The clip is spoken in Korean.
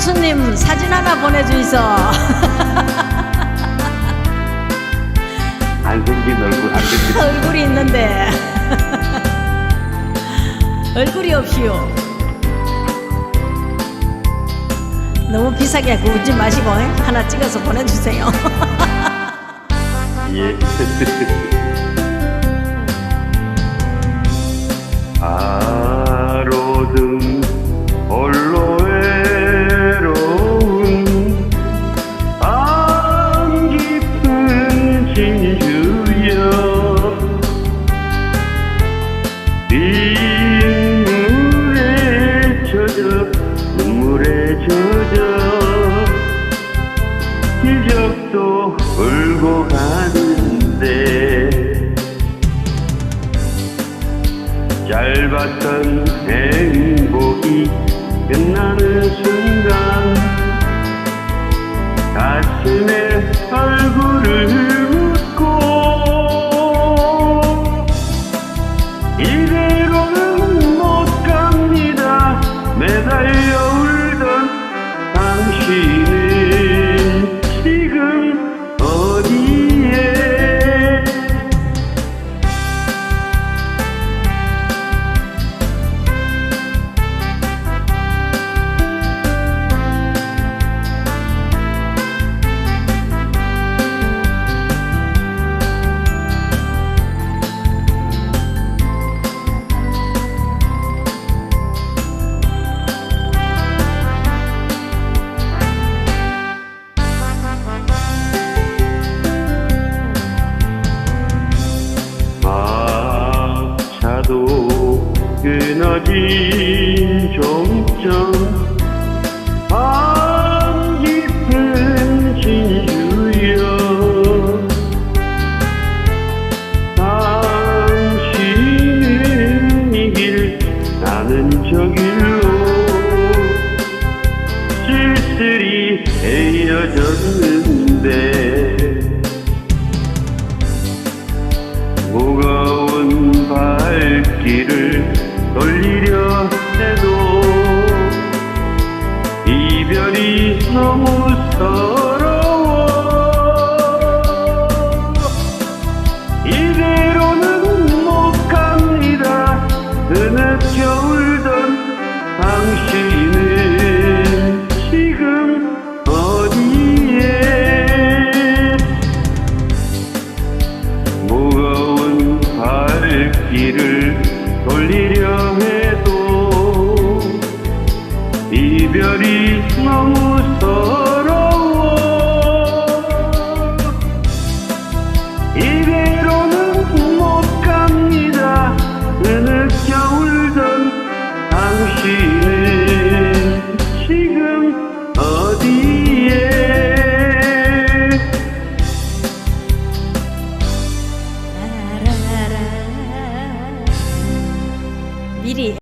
형수님 사진 하나 보내주이소. 안 생긴 얼굴 안 생긴 얼굴이 있는데 얼굴이 없이요. 너무 비싸게 구우지 마시고 하나 찍어서 보내주세요. 예. 하루등 홀로 울고 가는데 짧았던 행복이 끝나는 순간 가슴에 얼굴을 묻고 이대로는 못 갑니다. 매달려 울던 당신 끊어진 종점 밤 깊은 진주여. 당신은 이 길 나는 저 길로. 쓸쓸히 헤어졌는 발길을 돌리려 해도 이별이 너무 서러워. 이대로는 못 갑니다. 느느 겨울던 당신이 이를 돌리려 해 biri